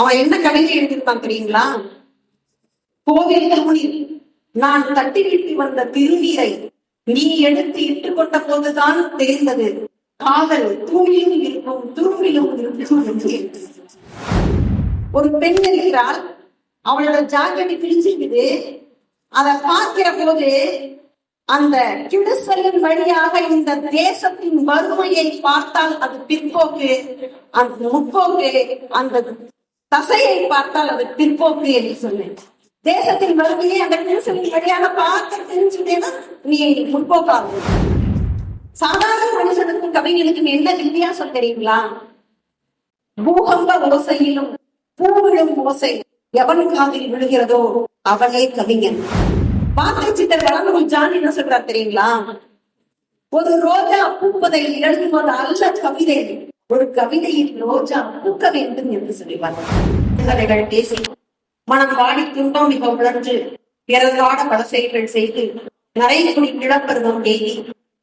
அவன் எந்த கடையில எழுதியிருப்பான் தெரியுங்களா? கோவில் தூணில் நான் தட்டி வீட்டி வந்த திருநீரை நீ எடுத்து இட்டு கொண்ட போதுதான் தெரிந்தது. காதல் தூணிலும் இருக்கும் துரும்பிலும் இருக்கும் என்று. ஒரு பெண் இருக்கிறாள் அவளோட ஜாக்கெட் கிழிஞ்சிருக்குது அதை பார்க்கிற போது அந்த கிடுசலின் வழியாக இந்த தேசத்தின் வறுமையை பார்த்தால் அது பிற்போக்கு அந்த முற்போக்கு அந்த தசையை பார்த்தால் அது பிற்போக்கு என்று சொன்னேன். தேசத்தின் வறுமையை அந்த கிழிசலின் வழியாக பார்க்க தெரிஞ்சுட்டேன்னா நீ முற்போக்காகும் சாதாரண மனுஷனுக்கும் கவிஞனுக்கும் என்ன வித்தியாசம் தெரியுங்களா? பூகம்ப ஓசையிலும் பூவிழும் ஓசை எவன் காதில் விழுகிறதோ அவனே கவிஞன். வார்த்தை சித்தர் வளர்ந்து ஜான் என்ன சொல்றார் தெரியுங்களா? ஒரு ரோஜா பூப்பதை எழுதுவது அல்ல கவிதை. ஒரு கவிதையில் ரோஜா பூக்க வேண்டும் என்று சொல்லுவார்கள் பேசி மனம் வாடி துன்பம் மிக உணர்ந்து பிறந்தாட பல செயல்கள் செய்து நிறைய குடி கிழப்பருவம் எய்தி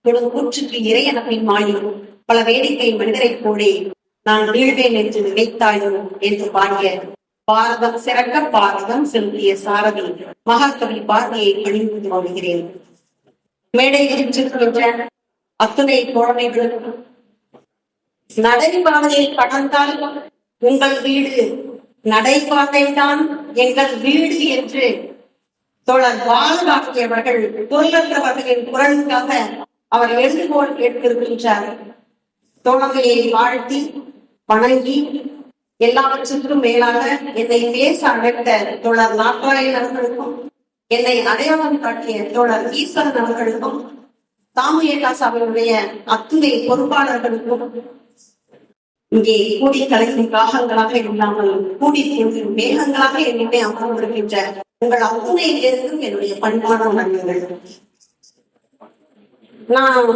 தொழுது கூற்றுக்கு இறையன பின்மாயி பல வேடிக்கை மனிதரை போலே நான் வீழ்வேன் என்று நினைத்தாயோ என்று பாடிய பாரதம் சிறக்க பாரதம் செலுத்திய சாரதி மகாகவி பாரதியை பணிந்து வருகிறேன் மேடை விரிச்சிருக்கின்ற அத்துணை தோழமைகளுக்கும் நடைபாதையை கடந்தால் உங்கள் வீடு நடைபாதைதான் எங்கள் வீடு என்று தோழர் வாழ்வாக்கியவர்கள் பொருளற்றவர்களின் குரலுக்காக அவர் எழுதுகோள் கேட்டிருக்கின்றார் தோழமையை வாழ்த்தி வணங்கி எல்லாவற்றுக்கும் மேலாக என்னை பேச அழைத்த தோழர் நாட்ராயன் அவர்களுக்கும் என்னை அடையாளம் காட்டிய தோழர் ஈஸ்வரன் அவர்களுக்கும் தாமு ஏகாஸ் அவர்களுடைய அத்துணை பொறுப்பாளர்களுக்கும் இங்கே கூடி கலைக்கும் காகங்களாக இல்லாமல் கூடி கூடும் மேகங்களாக என்னை அமர்ந்திருக்கின்ற உங்கள் அத்துணை பேருக்கும் என்னுடைய பண்பான வணக்கங்கள் நான்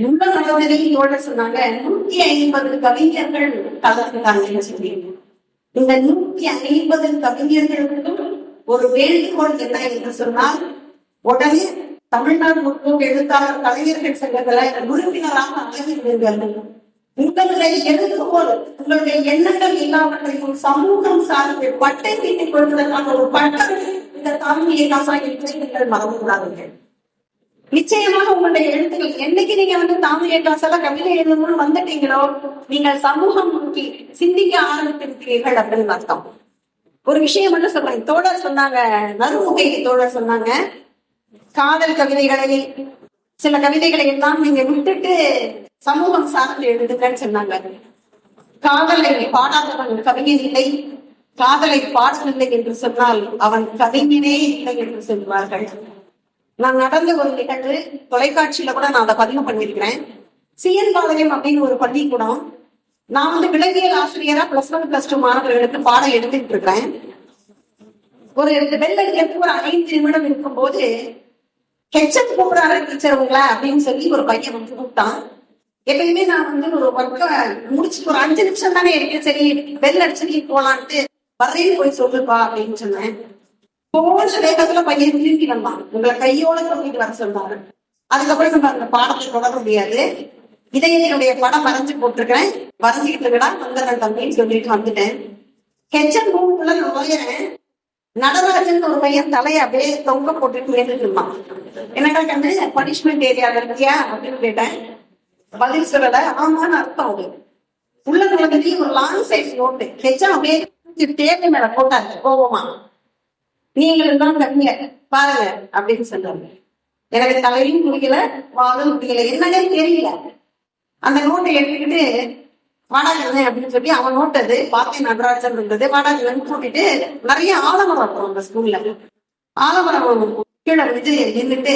உள்ள நலவரையும் சொன்னாங்க நூத்தி ஐம்பது கவிஞர்கள் கலந்துட்டாங்கன்னு சொல்லி இந்த நூத்தி ஐம்பது கவிஞர்களுக்கும் ஒரு வேண்டுகோள் என்ன என்று சொன்னால் உடனே தமிழ்நாடு முற்போக்கு எழுத்தாளர் கலைஞர்கள் சங்கத்துல உறுப்பினராக அமைந்து உங்களுடைய எழுதுகோள் உங்களுடைய எண்ணங்கள் எல்லாவற்றையும் சமூகம் சார்ந்து பட்டை வீட்டிக் கொள்வதற்கான ஒரு பட்டம் இந்த தாமியை என்று நீங்கள் மறந்துவிடாதீர்கள். நிச்சயமாக உங்களுடைய எழுத்துக்கள் என்னைக்கு நீங்க வந்து தாமிய காசெல்லாம் கவிதை எழுதணும்னு வந்துட்டீங்களோ நீங்கள் சமூகம் நோக்கி சிந்திக்க ஆரம்பித்திருக்கிறீர்கள் அப்படின்னு அர்த்தம். ஒரு விஷயம் மட்டும் சொல்றேன். தோழர் சொன்னாங்க நறுமுகை தோழர் சொன்னாங்க காதல் கவிதைகளை சில கவிதைகளை எல்லாம் நீங்க விட்டுட்டு சமூகம் சார்ந்து எழுதுங்கன்னு சொன்னாங்க. காதலை பாடாதவன் கவிஞன் இல்லை காதலை பாடவில்லை என்று சொன்னால் அவன் கவிஞனே இல்லை என்று சொல்வார்கள். நான் நடந்த ஒரு நிகழ்வு தொலைக்காட்சியில கூட நான் அதை பதிவு பண்ணிருக்கிறேன் சிஎன் பாளையம் அப்படின்னு ஒரு பள்ளிக்கூடம். நான் வந்து விலங்கியல் ஆசிரியரா பிளஸ் ஒன் பிளஸ் டூ மாணவர்களுக்கு பாடம் எடுத்துட்டு இருக்கிறேன். ஒரு பெல் அடிக்கிறதுக்கு ஒரு ஐந்து நிமிடம் இருக்கும்போது ஹெச்எம் கூப்பிடாரு டீச்சர் உங்களை? அப்படின்னு சொல்லி ஒரு பையன் வந்து கூப்பிட்டான். எப்பயுமே நான் வந்து ஒரு ஒர்க்கை முடிச்சுட்டு ஒரு அஞ்சு நிமிஷம் தானே இருக்கு சரி வெள்ள அடிச்சுட்டு நீ போலான்ட்டு வரையும் போய் சொல்லுப்பா அப்படின்னு சொன்னேன். போன வேகத்துல பையன் திரும்பி வந்தான். உங்களை கையோட கூட்டிட்டு வர சொன்னாரு. அதுக்கப்புறம் நம்ம அந்த பாடத்தை தொடர முடியாது. இதை என்னுடைய படம் வரைஞ்சு போட்டிருக்கிறேன். வரைஞ்சிக்கிட்டு இருக்கடா வந்துடுறேன் தம்பின்னு சொல்லிட்டு வந்துட்டேன். ஹெச்எம் ரூமுக்குள்ள நான் நுழையிறேன் நடராஜன் ஒரு பையன் தலையை அப்படியே தொங்க போட்டுட்டு நின்றுட்டு இருந்தான். என்னடா கண்டு பனிஷ்மெண்ட் ஏரியால இருக்கியா அப்படின்னு கேட்டேன். பதில் சொல்லல. ஆமான்னு அர்த்தம் அது. உள்ள நுழைஞ்சு ஒரு லாங் சைஸ் நோட்டு ஹெச்எம் அப்படியே தேவை மேல போட்டாரு கோபமா. நீங்களும் தான் கவிஞர் பாருங்க அப்படின்னு சொன்னாங்க எனக்கு தலையும் முடியல வாழும் முடியல என்னன்னே தெரியல. அந்த நோட்டை எடுத்துக்கிட்டு வாடாகலன் அப்படின்னு சொல்லி அவன் நோட்டது பாத்தி நடராஜன் இருந்தது வாடாகலன் கூட்டிட்டு நிறைய ஆலமரம் இருக்கும் அந்த ஸ்கூல்ல ஆலமரம் கீழே வந்து நின்றுட்டு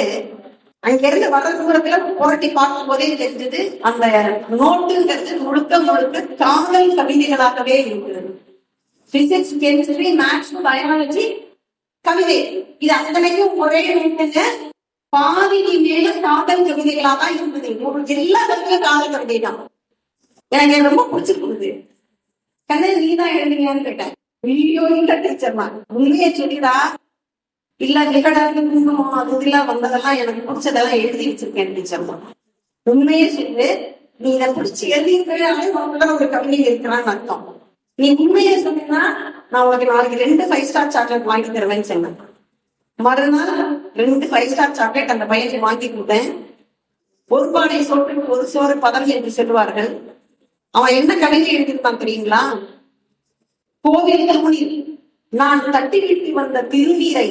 அங்கிருந்து வர தூரத்துல புரட்டி பார்க்கும் போதே தெரிஞ்சது அந்த நோட்டுங்கிறது முழுக்க முழுக்க காதல் கவிதைகளாகவே இருக்கிறது பிசிக்ஸ் கெமிஸ்ட்ரி மேத்ஸ் பயாலஜி கவிதை. இது அத்தனையும் ஒரே நோட்டுங்க. பாதிக்கு மேல காதல் கவிதைகளா தான் இருந்தது. உங்களுக்கு எல்லா கவிதையும் காதல் கவிதை தான். எனக்கு ரொம்ப பிடிச்சிருக்குது கண்ணே நீ தான் எழுதுனியான்னு கேட்டேன். ஐயோ இல்ல டீச்சர்மா உண்மையை சொல்லிடா. இல்ல நிகழாக குங்குமம் வந்ததெல்லாம் எனக்கு பிடிச்சதெல்லாம் எழுதி வச்சிருக்கேன் டீச்சர்மா உண்மையே சொல்லு. நீ இதை பிடிச்சி எழுதியிருக்கிறாலே உனக்குள்ள ஒரு கவிதை இருக்கிறான்னு அர்த்தம். நீ உண்மையை சொன்னா நான் உனக்கு நாளைக்கு ரெண்டு ஃபைவ் ஸ்டார் சாக்லேட் வாங்கி தருவேன்னு சொன்னேன். மறுநாள் ரெண்டு ஃபைவ் ஸ்டார் சாக்லேட் அந்த பையனுக்கு வாங்கி கொடுத்தேன். ஒரு பானை சோற்றுக்கு ஒரு சோறு பதவி என்று சொல்லுவார்கள். அவன் என்ன கவிதை எழுதியிருப்பான் தெரியுங்களா? கோவில் தமிழில் நான் தட்டி விட்டு வந்த திருநீரை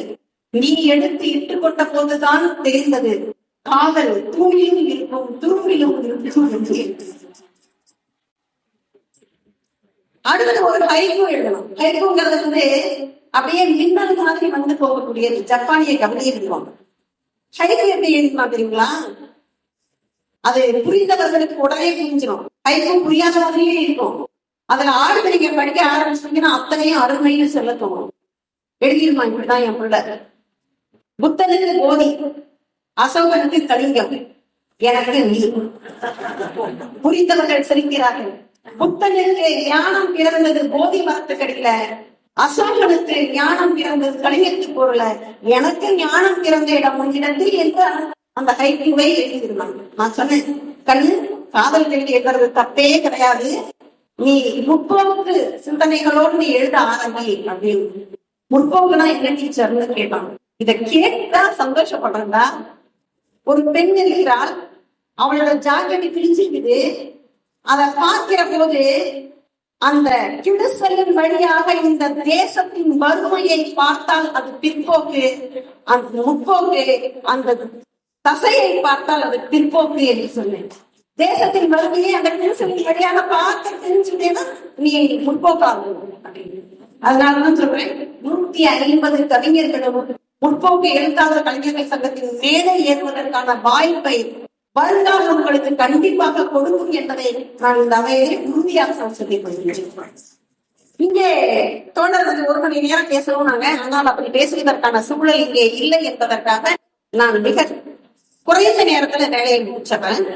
நீ எடுத்து இட்டு கொண்ட போதுதான் தெரிந்தது. காதல் தூணிலும் இருக்கும் துரும்பிலும் இருக்கும் என்று. அடுத்தது ஒரு ஹைகோ எழுதணும் ஹைகோங்கிறது வந்து அப்படியே மின்னல் மாதிரி வந்து போகக்கூடியது. ஜப்பானிய கவிதையை எழுதுவாங்க ஹைகோ எப்படி எழுதினா தெரியுங்களா அது புரிந்தவர்களுக்கு உடனே புரிஞ்சிடும். ஹைகோ புரியாத மாதிரியே இருக்கும். அதுல ஆடு நீங்க படிக்க ஆரம்பிச்சீங்கன்னா அத்தனையும் அருமையும் சொல்ல தோணும். எழுதிருமா இப்படிதான் என் பிள்ளை? புத்தனுக்கு போதி. அசோகனுக்கு கலிங்கம். எனக்கு நீ. புரிந்தவர்கள் சிரிக்கிறார்கள். புத்தனுக்கு ஞானம் பிறந்தது போதி மரத்துக்கடியில அசோகனுக்கு ஞானம் பிறந்தது கலிங்கத்து பொருள. எனக்கு ஞானம் பிறந்த இடம் உன்னிடத்து என்று அந்த ஹைக்குவை எழுதியிருந்தாங்க நான் சொன்னேன் கண்ணு காதல் எழுதி எழுதுறது தப்பே கிடையாது. நீ முற்போக்கு சிந்தனைகளோடு நீ எழுத ஆரம்பி அப்படின்னு. முற்போக்குனா என்ன டீச்சர்னு கேட்டாங்க இதை கேட்டா சந்தோஷப்படுறா ஒரு பெண் இருக்கிறாள் அவளோட ஜாக்கெட் கிழிஞ்சிக்குது அதை பார்க்கிற போது அந்த கிடுசலின் வழியாக இந்த தேசத்தின் வறுமையை பார்த்தால் அது பிற்போக்கு அந்த முற்போக்கு அந்த தசையை பார்த்தால் அது பிற்போக்கு என்று சொன்னேன். தேசத்தின் வறுமையை அந்த கிடுசலின் வழியாக பார்க்க தெரிஞ்சுட்டேன்னா நீ முற்போக்காகும் அதனாலதான் சொல்றேன் நூத்தி ஐம்பது கவிஞர்களும் முற்போக்கு எழுத்தாளர் கலைஞர்கள் சங்கத்தின் மேலே ஏறுவதற்கான வாய்ப்பை வருங்காலம் உங்களுக்கு கண்டிப்பாக கொடுக்கும் என்பதை நான் இந்த அவையை உறுதியாக நான் சொல்லிக் கொள்கிறேன் இங்கே தோழர்கள் ஒரு மணி நேரம் பேசணும் நாங்க. ஆனால் அப்படி பேசுவதற்கான சூழல் இங்கே இல்லை என்பதற்காக நான் மிக குறைந்த நேரத்துல வேலையை முடிச்சவன்.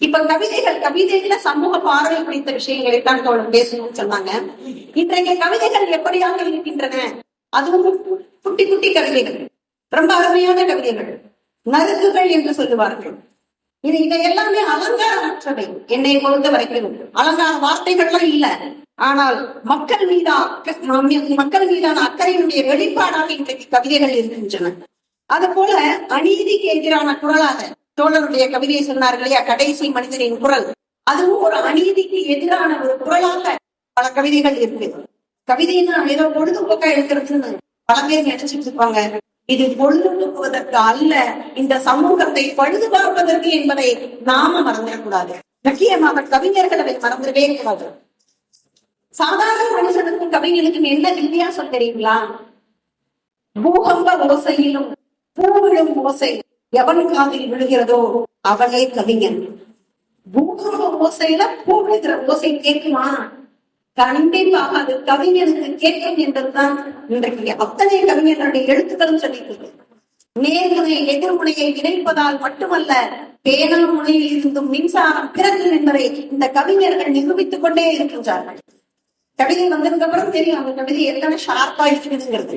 இப்ப கவிதைகள் கவிதைகள சமூக பார்வை குறித்த விஷயங்களை தான் தோழர் பேசணும்னு சொன்னாங்க. இன்றைக்கு கவிதைகள் எப்படியாக இருக்கின்றன? அதுவும் குட்டி குட்டி கவிதைகள். ரொம்ப அருமையான கவிதைகள். நறுக்குகள் என்று சொல்லுவார்கள். இது இதை எல்லாமே அலங்காரமற்றவை. என்னை பொறுத்த வரைக்கும் அலங்கார வார்த்தைகள்லாம் இல்ல. ஆனால் மக்கள் மீதா மக்கள் மீதான அக்கறையினுடைய வெளிப்பாடாக இன்றைக்கு கவிதைகள் இருக்கின்றன. அது போல அநீதிக்கு எதிரான குரலாக தோழருடைய கவிதையை சொன்னார்கள் இல்லையா? கடைசி மனிதனின் குரல். அதுவும் ஒரு அநீதிக்கு எதிரான ஒரு குரலாக பல கவிதைகள் இருக்கு. கவிதைன்னா ஏதோ பொழுதுபோக்கா எழுதுறதுன்னு பல பேர் நினைச்சிட்டு இருப்பாங்க இது பொழுதுபோக்குவதற்கு அல்ல இந்த சமூகத்தை பழுது பார்ப்பதற்கு என்பதை நாம மறந்துடக்கூடாது. முக்கியமாக கவிஞர்கள் அதை மறந்துடவே கூடாது. சாதாரண மனுஷனுக்கும் கவிஞனுக்கும் என்ன வித்தியாசம் தெரியுங்களா? பூகம்ப ஓசையிலும் பூவிழும் ஓசை எவன் காதில் விழுகிறதோ அவனே கவிஞன். பூகம்ப ஓசையில பூ விழுகிற ஓசை கேட்குமா? கண்டிப்பாக அது கவிஞனுக்கு கேட்கும் என்றுதான் இன்றைக்கு அத்தனை கவிஞர்களுடைய எழுத்துக்களும் சொல்லியிருக்கு நேர்முனை எதிர்முனையை இணைப்பதால் மட்டுமல்ல பேனல் முனையில் இருந்தும் மின்சாரம் பிறக்கும் என்பதை இந்த கவிஞர்கள் நிரூபித்துக் கொண்டே இருக்கின்றார்கள். கவிதை வந்ததுக்கு அப்புறம் தெரியும் அந்த கவிதை எல்லாமே ஷார்ப்பா இருக்குதுங்கிறது.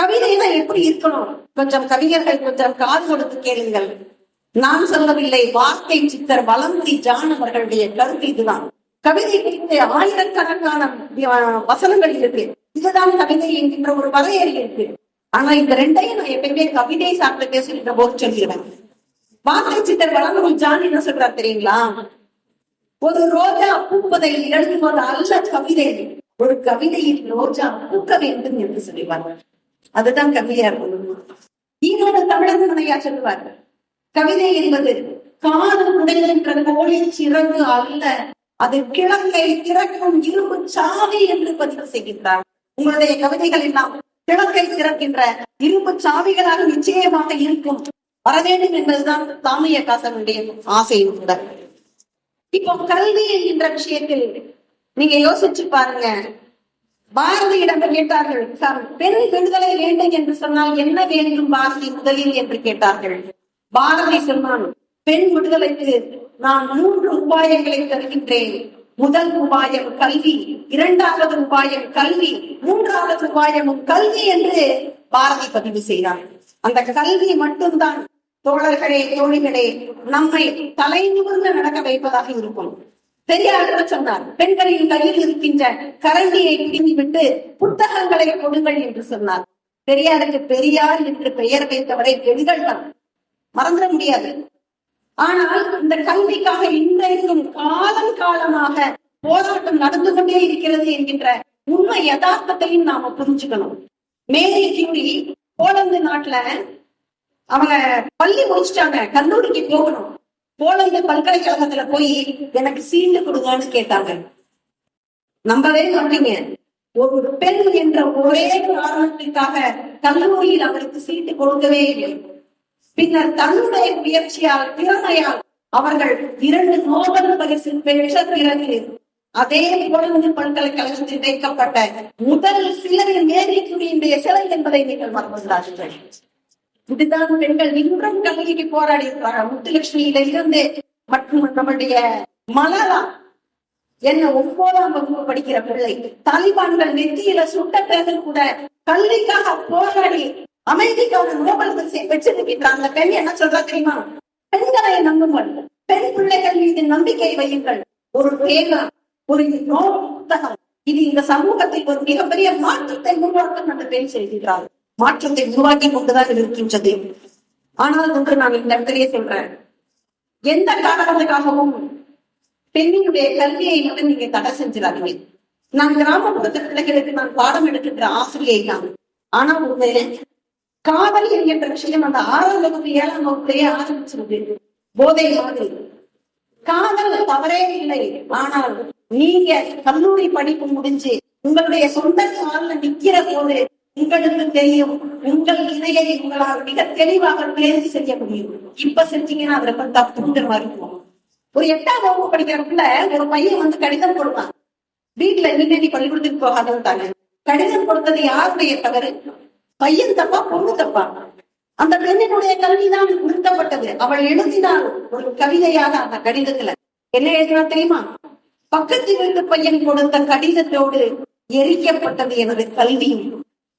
கவிதைனா எப்படி இருக்கணும்? கொஞ்சம் கவிஞர்கள் கொஞ்சம் காது கொடுத்து கேளுங்கள். நான் சொல்லவில்லை வார்த்தை சித்தர் வளர்ந்தி ஜான் அவர்களுடைய கருத்து இதுதான். கவிதை ஆயிரக்கணக்கான வசனங்கள் இருக்கு. இதுதான் கவிதை என்கின்ற ஒரு வரையறை இருக்கு. ஆனா இந்த ரெண்டையும் நான் எப்பயுமே கவிதை சார்ந்து பேசுகின்ற போது சொல்லிடுவேன். வார்த்தை சித்தர் வளர்ந்து ஜான் என்ன சொல்றாரு தெரியுங்களா? ஒரு ரோஜா பூப்பதை எழுதுவது அல்ல கவிதை. ஒரு கவிதையில் ரோஜா பூக்க வேண்டும் என்று சொல்லுவார். அதுதான் கவிதையா ஈரோடு தமிழக முனையா சொல்லுவார் கவிதை என்பது காதல் உடைகின்ற கோழி சிறகு அல்ல. அது கிழக்கை திறக்கும் இரும்பு சாவி என்று பதிவு செய்கின்றார். உங்களுடைய கவிதைகள் எல்லாம் கிழக்கை திறக்கின்ற இரும்பு சாவிகளாக நிச்சயமாக இருக்கும். வர வேண்டும் என்பதுதான் தாமிய காசனுடைய ஆசையும் கூட. இப்போ கல்வி என்கின்ற விஷயத்தில் நீங்க யோசிச்சு பாருங்க. பாரதியிடம் கேட்டார்கள் "சார், பெண் விடுதலை வேண்டும் என்று சொன்னால் என்ன வேண்டும் பாரதி முதலில்? என்று கேட்டார்கள். பாரதி சொன்னான் பெண் விடுதலைக்கு நான் மூன்று உபாயங்களை தருகின்றேன். முதல் உபாயம் கல்வி இரண்டாவது உபாயம் கல்வி மூன்றாவது உபாயமும் கல்வி என்று பாரதி பதிவு செய்தார். அந்த கல்வி மட்டும்தான் தோழர்களே தோழிகளே நம்மை தலை நிமிர்ந்து நடக்க வைப்பதாக இருக்கும். பெரியார் சொன்னார் பெண்களின் கையில் இருக்கின்ற கரண்டியை பிடிந்துவிட்டு விட்டு புத்தகங்களை கொடுங்கள் என்று சொன்னார். பெரியாருக்கு பெரியார் என்று பெயர் வைத்தவரை பெண்கள் தான். மறந்துட முடியாது. ஆனால் இந்த கல்விக்காக இன்றைக்கும் காலம் காலமாக போராட்டம் நடந்து கொண்டே இருக்கிறது என்கின்ற உண்மை யதார்த்தத்தையும் நாம புரிஞ்சுக்கணும். மேரி கிங்லி போலந்து நாட்டுல அவங்க பள்ளி முடிச்சிட்டாங்க. கல்லூரிக்கு போகணும். போலந்து பல்கலைக்கழகத்துல போய் எனக்கு சீண்டு கொடுங்கன்னு கேட்டாங்க. நம்பவே மாட்டீங்க. ஒரு பெண் என்ற ஒரே காரணத்திற்காக கல்லூரியில் அவருக்கு சீட்டு கொடுக்கவே இல்லை. பின்னர் தன்னுடைய முயற்சியால் திறமையால் அவர்கள் இரண்டு நோபல் பரிசு பெற்ற பிறகு அதே போலந்து பல்கலைக்கழகத்தில் வைக்கப்பட்ட முதல் சிலை மேரிக்குரியினுடைய சிலை என்பதை நீங்கள் மறந்துள்ளார்கள் இதுதான் பெண்கள் இன்றும் கல்விக்கு போராடி இருக்கிறார்கள் முத்துலட்சுமியில இருந்து மற்றும் நம்முடைய மலரா என்ன ஒன்பதாம் வகுப்பு படிக்கிற பிள்ளை தாலிபான்கள் நெத்தியில சுட்ட பிறகு கூட கல்விக்காக போராடி அமைதிக்கான நோபல் பரிசை அந்த பெண் என்ன சொல்றா தெரியுமா? பெண்களை நம்புங்கள். பெண் பிள்ளைகள் மீது நம்பிக்கை வையுங்கள். ஒரு பேனா ஒரு நோ புத்தகம் இது இந்த சமூகத்தில் ஒரு மிகப்பெரிய மாற்றத்தை உருவாக்கும் அந்த பெண் செய்கிறார் மாற்றத்தை உருவாக்கி கொண்டுதான் இருக்கின்றது. ஆனால் ஒன்று நான் இந்த இடத்திலேயே சொல்றேன். எந்த காரணத்துக்காகவும் பெண்ணினுடைய கல்வியை மட்டும் நீங்க தடை செஞ்சிடாதீங்க. நான் கிராமப்புறத்து பிள்ளைகளுக்கு நான் பாடம் எடுக்கின்ற ஆசிரியை தான் ஆனா உண்மையிலே காதல் என்கின்ற விஷயம் அந்த ஆறாம் வகுப்பு ஏழாம் வகுப்புலயே ஆரம்பிச்சிருது போதை மாதிரி. காதல் தவறே இல்லை. ஆனால் நீங்க கல்லூரி படிப்பு முடிஞ்சு உங்களுடைய சொந்த காலில் நிக்கிற போது உங்களுக்கு தெரியும் உங்கள் இணையை உங்களால் மிக தெளிவாக தேர்வு செய்ய முடியும். இப்ப செஞ்சீங்கன்னா அதுல கொஞ்சம் தப்புங்கிற மாதிரி இருக்கும். ஒரு எட்டாம் வகுப்பு படிக்கிறப்பல ஒரு பையன் வந்து கடிதம் கொடுப்பான் வீட்டுல நீங்க நீ பள்ளிக்கூடத்துக்கு போகாதவங்க கடிதம் கொடுத்தது யாருடைய தவறு? பையன் தப்பா பொண்ணு தப்பா? அந்த பெண்ணினுடைய கல்விதான் நிறுத்தப்பட்டது. அவள் எழுதினாள் ஒரு கவிதையாக அந்த கடிதத்துல. என்ன எழுதினா தெரியுமா? பக்கத்து வீட்டு பையன் கொடுத்த கடிதத்தோடு எரிக்கப்பட்டது எனது கல்வி.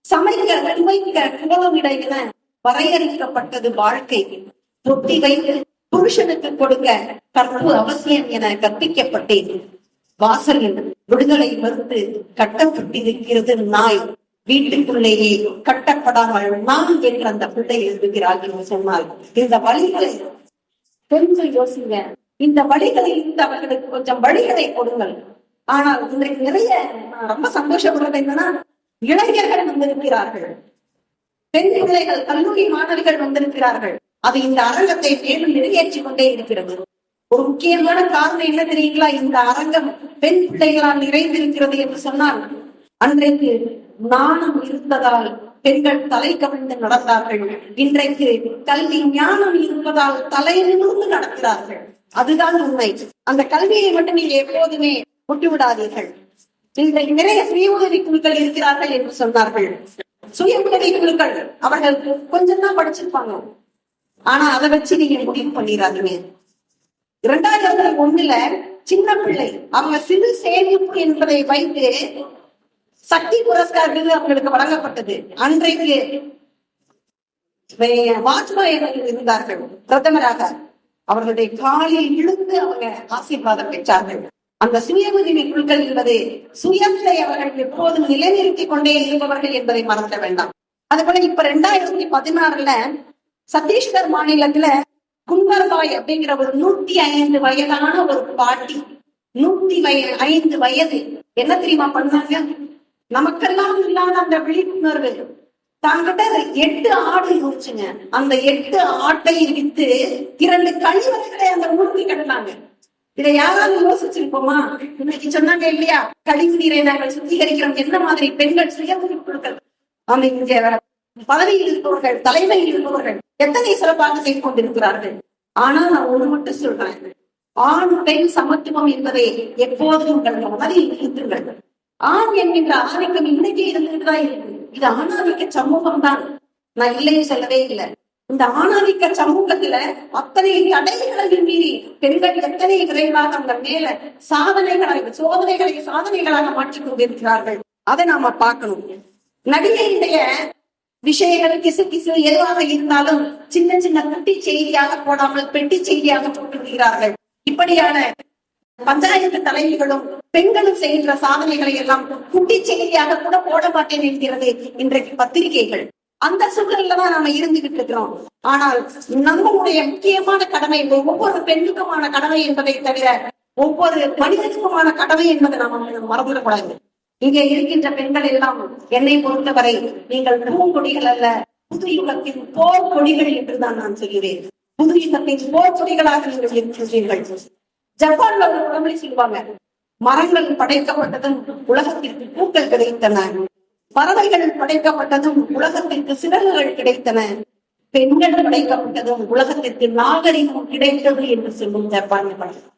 சமைக்க துவைக்க கோலமிட என வரையறுக்கப்பட்டது வாழ்க்கை. தொட்டி வைத்து புருஷனுக்கு கொடுக்க கற்பு அவசியம் என கற்பிக்கப்பட்டேன். வாசலில் விடுதலை மறுத்து கட்டப்பட்டிருக்கிறது நாய். வீட்டுக்குள்ளேயே கட்டப்படாமல் நான் என்று அந்த பிள்ளை எழுதுகிறாள் என்று சொன்னால் இந்த வழிகளை கொஞ்சம் யோசிங்க. இந்த வழிகளை இருந்து அவர்களுக்கு கொஞ்சம் வழிகளை கொடுங்கள். ஆனால் இன்றைக்கு நிறைய ரொம்ப சந்தோஷப்படுறது என்னன்னா இளைஞர்கள் வந்திருக்கிறார்கள். பெண் பிள்ளைகள் கல்லூரி மாணவிகள் வந்திருக்கிறார்கள். அது இந்த அரங்கத்தை மேலும் நிறைவேற்றிக் கொண்டே இருக்கிறது. ஒரு முக்கியமான காரணம் என்ன தெரியுங்களா? இந்த அரங்கம் பெண் பிள்ளைகளால் நிறைந்திருக்கிறது என்று சொன்னால் அன்றைக்கு நாணம் இருந்ததால் பெண்கள் தலை கவிழ்ந்து நடந்தார்கள். இன்றைக்கு கல்வி ஞானம் இருப்பதால் தலை நிமிர்ந்து நடக்கிறார்கள். அதுதான் உண்மை. அந்த கல்வியை மட்டும் நீங்க எப்போதுமே விட்டுவிடாதீர்கள் இன்றைக்கு நிறைய சுய உதவி குழுக்கள் இருக்கிறார்கள் என்று சொன்னார்கள். சுய உதவி குழுக்கள் அவர்கள் கொஞ்சம் தான் படிச்சிருப்பாங்க. ஆனா அதை வச்சு நீங்க முடிவு பண்ணிடாதீங்க. இரண்டாயிரத்தி ஒண்ணுல சின்ன பிள்ளை அவங்க சிறு சேமிப்பு என்பதை வைத்து சக்தி புரஸ்கார் விருது அவங்களுக்கு வழங்கப்பட்டது. அன்றைக்கு வாஜ்பாய் அவர்கள் இருந்தார்கள். பிரதமராக அவர்களுடைய காலில் இழுந்து அவங்க ஆசீர்வாதம் பெற்றார்கள். அந்த சுய உரிமை குழுக்கள் என்பது சுயத்தை அவர்கள் எப்போதும் நிலைநிறுத்திக் கொண்டே இருப்பவர்கள் என்பதை மறந்துட வேண்டாம். அதுபோல இப்ப ரெண்டாயிரத்தி பதினாறுல சத்தீஸ்கர் மாநிலத்துல கும்பர்பாய் அப்படிங்கிற ஒரு நூத்தி ஐந்து வயதான ஒரு பாட்டி நூத்தி வய ஐந்து வயது என்ன தெரியுமா பண்ணாங்க? நமக்கெல்லாம் இல்லாத அந்த விழிப்புணர்வு. தாங்கிட்ட எட்டு ஆடு இருந்துச்சுங்க. அந்த எட்டு ஆட்டை வித்து இரண்டு கழிவறைகளை அந்த ஊருக்கு கட்டினாங்க இதை யாராவது யோசிச்சிருப்போமா? இன்னைக்கு சொன்னாங்க இல்லையா? கழிவு நீரை நாங்கள் சுத்திகரிக்கிறோம். எந்த மாதிரி பெண்கள் சுய உறுப்பினர்கள் அந்த இங்க பதவியில் இருப்பவர்கள் தலைமையில் இருப்பவர்கள் எத்தனை சிறப்பாக செய்து கொண்டிருக்கிறார்கள்? ஆனா நான் ஒரு மட்டும் சொல்றேன். ஆண் பெண் சமத்துவம் என்பதை எப்போதும் உங்கள் மனதில் நிறுத்துங்கள் ஆண் என்கின்ற ஆதிக்கம் இன்னைக்கு இருந்துட்டு இருக்கு? இது ஆணாதிக்க சமூகம் தான் நான் இல்லைன்னு சொல்லவே இல்லை. இந்த ஆணாதிக்க சமூகத்துல அத்தனை தடைகளையும் மீறி பெண்கள் எத்தனை விரைவாக அந்த மேல சாதனைகளை சோதனைகளை சாதனைகளாக மாற்றிக் கொண்டிருக்கிறார்கள். அதை நாம பார்க்கணும். நடிகையினுடைய விஷயங்கள் கிசு கிசு எதுவாக இருந்தாலும் சின்ன சின்ன குட்டி செய்தியாக போடாமல் பெட்டி செய்தியாக போட்டு விடுகிறார்கள் இப்படியான பஞ்சாயத்து தலைவிகளும் பெண்களும் செய்கின்ற சாதனைகளை எல்லாம் குட்டி செய்தியாக கூட போட மாட்டேன் என்கிறது இன்றைக்கு பத்திரிகைகள். அந்த சூழல்ல தான் நாம இருந்துகிட்டு இருக்கிறோம். ஆனால் நம்மளுடைய முக்கியமான கடமை ஒவ்வொரு பெண்ணுக்குமான கடமை என்பதை தவிர ஒவ்வொரு மனிதனுக்குமான கடமை என்பதை நாம மறந்துடக்கூடாது. இங்கே இருக்கின்ற பெண்கள் எல்லாம் என்னை பொறுத்தவரை நீங்கள் பூங்கொடிகள் அல்ல புது யுகத்தின் போர் கொடிகள் என்றுதான் நான் சொல்கிறேன். புது யுகத்தின் போர் கொடிகளாக நீங்கள் இருக்கின்றீர்கள். ஜப்பான்ல ஒரு உடம்புல சொல்லுவாங்க மரங்கள் படைக்கப்பட்டதும் உலகத்திற்கு பூக்கள் கிடைத்தன. பறவைகள் படைக்கப்பட்டதும் உலகத்திற்கு சிறகுகள் கிடைத்தன. பெண்கள் படைக்கப்பட்டதும் உலகத்திற்கு நாகரிகம் கிடைத்தது என்று சொல்லும் ஜப்பானிய படம்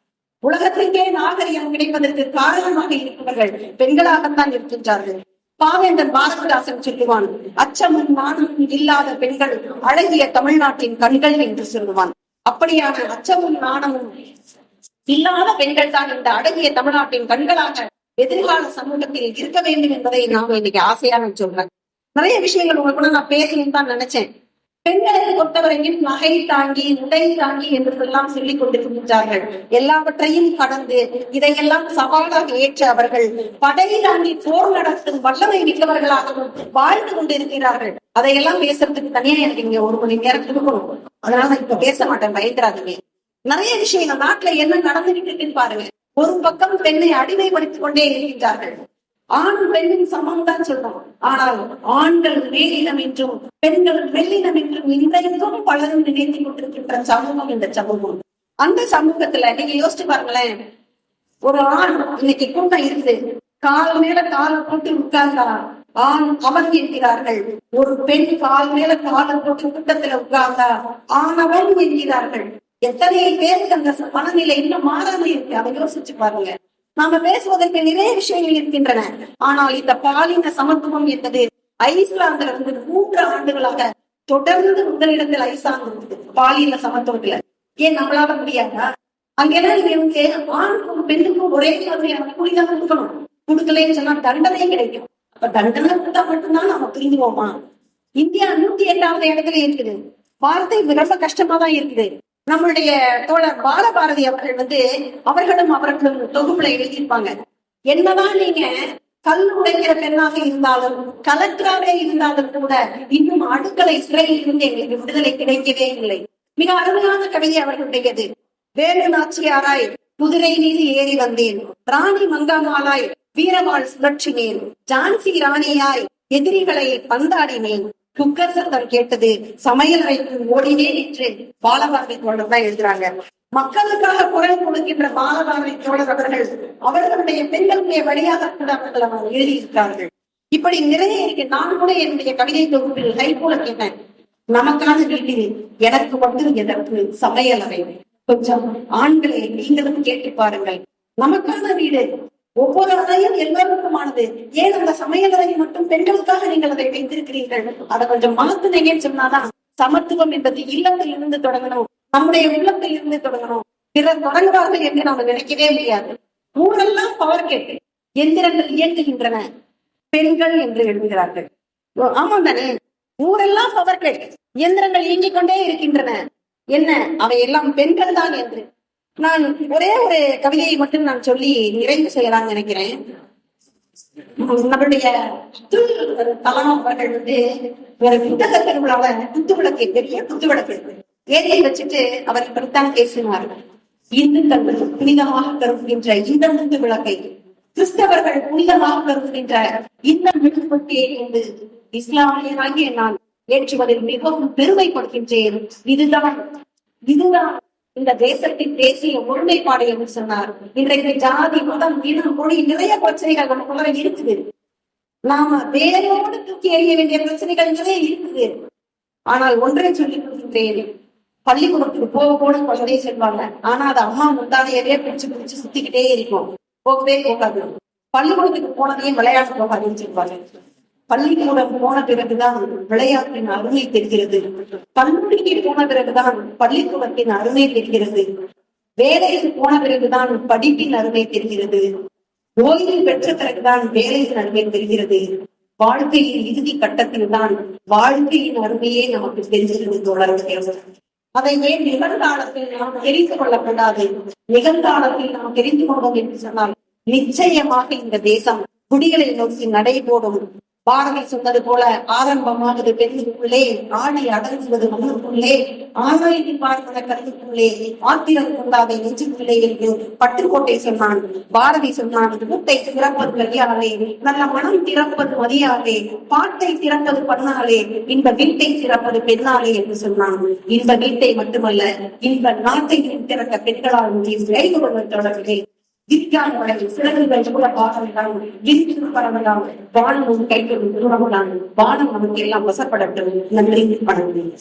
உலகத்திற்கே நாகரிகம் கிடைப்பதற்கு காரணமாக இருப்பவர்கள் பெண்களாகத்தான் இருக்கின்றார்கள். பாவேந்தன் பாரதிதாசன் சொல்லுவான் அச்சமும் நாணமும் இல்லாத பெண்கள் அழகிய தமிழ்நாட்டின் கண்கள் என்று சொல்லுவான். அப்படியான அச்சமும் நாணமும் இல்லாத பெண்கள் தான் இந்த அடங்கிய தமிழ்நாட்டின் கண்களாக எதிர்கால சமூகத்தில் இருக்க வேண்டும் என்பதை நான் இன்னைக்கு ஆசையாக சொல்றேன். நிறைய விஷயங்கள் உங்க கூட நான் பேசணும்னு தான் நினைச்சேன். பெண்களை பொறுத்தவரையில் நகை தாங்கி உடை தாங்கி என்றெல்லாம் சொல்லிக் கொண்டிருக்கின்றார்கள். எல்லாவற்றையும் கடந்து இதையெல்லாம் சவாலாக ஏற்ற அவர்கள் படை தாங்கி போர் நடத்தும் வல்லமை மிக்கவர்களாகவும் வாழ்ந்து கொண்டிருக்கிறார்கள். அதையெல்லாம் பேசுறதுக்கு தனியா எனக்கு இங்க ஒரு மணி நேரம் கொடுக்கணும். அதனால நான் இப்ப பேச மாட்டேன் பயந்துராதுமே நிறைய விஷயங்கள் நாட்டுல என்ன நடந்துகிட்டு இருக்குன்னு பாருங்க. ஒரு பக்கம் பெண்ணை அடிமைப்படுத்திக் கொண்டே இருக்கின்றார்கள். ஆண் பெண்ணின் சமம் தான் சொல்றோம். ஆனால் ஆண்கள் மேலினம் என்றும் பெண்கள் மெல்லினம் என்றும் இன்றைக்கும் பலரும் நினைத்து கொண்டிருக்கின்ற சமூகம் இந்த சமூகம். அந்த சமூகத்துல நீங்க யோசிச்சு பாருங்களேன். ஒரு ஆண் இன்னைக்கு கூட்டம் இருக்குது. கால் மேல காலை போட்டு உட்கார்ந்தா ஆண் அவன் என்கிறார்கள் ஒரு பெண் கால் மேல காலை போட்டு கூட்டத்துல உட்கார்ந்தா ஆணவன் என்கிறார்கள் எத்தனை பேருக்கு அந்த மனநிலை இன்னும் மாறாம இருக்கு? அதை யோசிச்சு பாருங்க. நாம பேசுவதற்கு நிறைய விஷயங்கள் இருக்கின்றன. ஆனால் இந்த பாலின சமத்துவம் என்பது ஐஸ்லாந்துல இருந்து மூன்று ஆண்டுகளாக தொடர்ந்து முதலிடத்தில் ஐஸ்லாந்து இருந்தது பாலின சமத்துவத்துல. ஏன் நம்மளால முடியாதா? அங்கெல்லாம் இவங்க ஆணுக்கும் பெண்ணுக்கும் ஒரே மாதிரியான புரிதல் கொடுக்கணும். கொடுக்கலன்னு சொன்னா தண்டனை கிடைக்கும். அப்ப தண்டனை கொடுத்தா மட்டும்தான் நம்ம புரிஞ்சுவோமா இந்தியா நூத்தி எட்டாவது இடத்துல இருக்குது. வார்த்தை ரொம்ப கஷ்டமா தான் இருக்குது. நம்மளுடைய தோழர் பாலபாரதி அவர்கள் வந்து அவர்களும் அவர்களும் தொகுப்புல எழுதியிருப்பாங்க. என்னதான் நீங்க கல் உடைக்கிற பெண்ணாக இருந்தாலும் கலெக்டராக இருந்தாலும் கூட இன்னும் அடுக்களை சிறையில் இருந்து எங்களுக்கு விடுதலை கிடைக்கவே இல்லை. மிக அருமையான கவிதை அவர்களுடையது. வேலு நாச்சியாராய் குதிரை மீது ஏறி வந்தேன். ராணி மங்காமாலாய் வீரவாள் சுழற்றினேன். ஜான்சி ராணியாய் எதிரிகளை பந்தாடினேன். குக்கர் சத்தம் கேட்டது சமையல் வைத்து ஓடினேன் என்று பாலபாரதி தோழர் தான் எழுதுறாங்க. மக்களுக்காக குரல் கொடுக்கின்ற பாலபாரதி தோழர் அவர்கள் அவர்களுடைய பெண்களுடைய வழியாக கூட அவர்கள் அவர் எழுதியிருக்கிறார்கள். இப்படி நிறைய இருக்கு. நான் கூட என்னுடைய கவிதை தொகுப்பில் கை போல கேட்டேன். நமக்கான வீட்டில் எனக்கு மட்டும் எதற்கு சமையல் அறை? கொஞ்சம் ஆண்களை நீங்களும் கேட்டு பாருங்கள். நமக்கான வீடு ஒவ்வொரு அறையும் எல்லோருக்குமானது. ஏன் அந்த சமையல் மட்டும் பெண்களுக்காக நீங்கள் அதை வைத்திருக்கிறீர்கள்? அதை கொஞ்சம் மாத்துனீங்கன்னு சொன்னாதான் சமத்துவம் என்பது இல்லத்தில் இருந்து தொடங்கணும். நம்முடைய உள்ளத்தில் இருந்து தொடங்கணும். பிறர் தொடங்குவார்கள் என்று நாம் நினைக்கவே முடியாது. ஊரெல்லாம் பவர் கேட்டு எந்திரங்கள் இயங்குகின்றன. பெண்கள் என்று எழுதுகிறார்கள். ஆமா தானே ஊரெல்லாம் பவர் கேட் இயந்திரங்கள் இயங்கிக் கொண்டே இருக்கின்றன. என்ன? அவையெல்லாம் பெண்கள் தான் என்று. நான் ஒரே ஒரு கவிதையை மட்டும் நான் சொல்லி நிறைவு செய்யலாம்னு நினைக்கிறேன். நம்மளுடைய தலனம் அவர்கள் வந்து ஒரு புத்தக திருவிழாவை குத்து விளக்கு பெரிய குத்து விளக்கு ஏரியை வச்சுட்டு அவர் இப்படித்தான் பேசினார். இந்துக்கள் புனிதமாக கருதுகின்ற இந்த குத்து விளக்கை கிறிஸ்தவர்கள் புனிதமாக கருதுகின்ற இந்த மெழுகுபட்டியை என்று இஸ்லாமியராகிய நான் ஏற்றுவதில் மிகவும் பெருமைப்படுகின்றேன். இதுதான் இதுதான் இந்த தேசத்தின் தேசிய ஒருமைப்பாடு என்று சொன்னார். இன்றைக்கு ஜாதி மதம் இனம் மொழி நிறைய பிரச்சனைகள் நமக்குள்ள இருக்குது. நாம வேரோடு தூக்கி எறிய வேண்டிய பிரச்சனைகள் நிறைய இருக்குது. ஆனால் ஒன்றை சொல்லிக் கொடுக்கின்றேன் பள்ளிக்கூடத்துக்கு போக கூட குழந்தைய செல்வாங்க. ஆனா அது அம்மா முந்தானையவே பிடிச்சு பிடிச்சு சுத்திக்கிட்டே இருக்கும். போகவே போகாது. பள்ளிக்கூடத்துக்கு போனதையும் விளையாட போகாதுன்னு சொல்லுவாங்க பள்ளிக்கூடம் போன பிறகுதான் விளையாட்டின் அருமை தெரிகிறது. கல்லூரிக்கு போன பிறகுதான் பள்ளிக்கூடத்தின் அருமை தெரிகிறது. வேலைக்கு போன பிறகுதான் படிப்பின் அருமை தெரிகிறது. ஓய்வு பெற்ற பிறகுதான் வேலையின் அருமை தெரிகிறது. வாழ்க்கையின் இறுதி கட்டத்தில் தான் வாழ்க்கையின் அருமையே நமக்கு தெரிகிறது தொடர்கிறது அதை ஏன் நிகழ்காலத்தில் நாம் தெரிந்து கொள்ளக்கூடாது? நிகழ்காலத்தில் நாம் தெரிந்து கொண்டோம் என்று சொன்னால் நிச்சயமாக இந்த தேசம் குடிகளை நோக்கி நடைபோடும். பாரதி சொன்னது போல ஆரம்பமாவது பெண்ணுக்குள்ளே ஆணை அடங்குவது மண்ணுக்குள்ளே ஆராய்ச்சி பார்ப்பன கருத்துக்குள்ளே ஆத்திரம் கொண்டாதை நெஞ்சுக்குள்ளே என்று பட்டுக்கோட்டை சொன்னான் பாரதி சொன்னான் மூட்டை திறப்பது கையாலே நல்ல மனம் திறப்பது மதியாலே பாட்டை திறப்பது பண்ணாலே இந்த வீட்டை திறப்பது பெண்ணாலே என்று சொன்னான். இந்த வீட்டை மட்டுமல்ல இந்த நாட்டை திறக்க பெண்களால் முடியும். கொண்டு தொடர்கிறேன் விஞ்ஞான சிறகுகள் கூட பாடலாம் விரித்து பரவலாம். வானமும் கைகளும் உருவலாம் வானம் நமக்கு எல்லாம் வசப்படட்டும். நன்றி. வணக்கம்.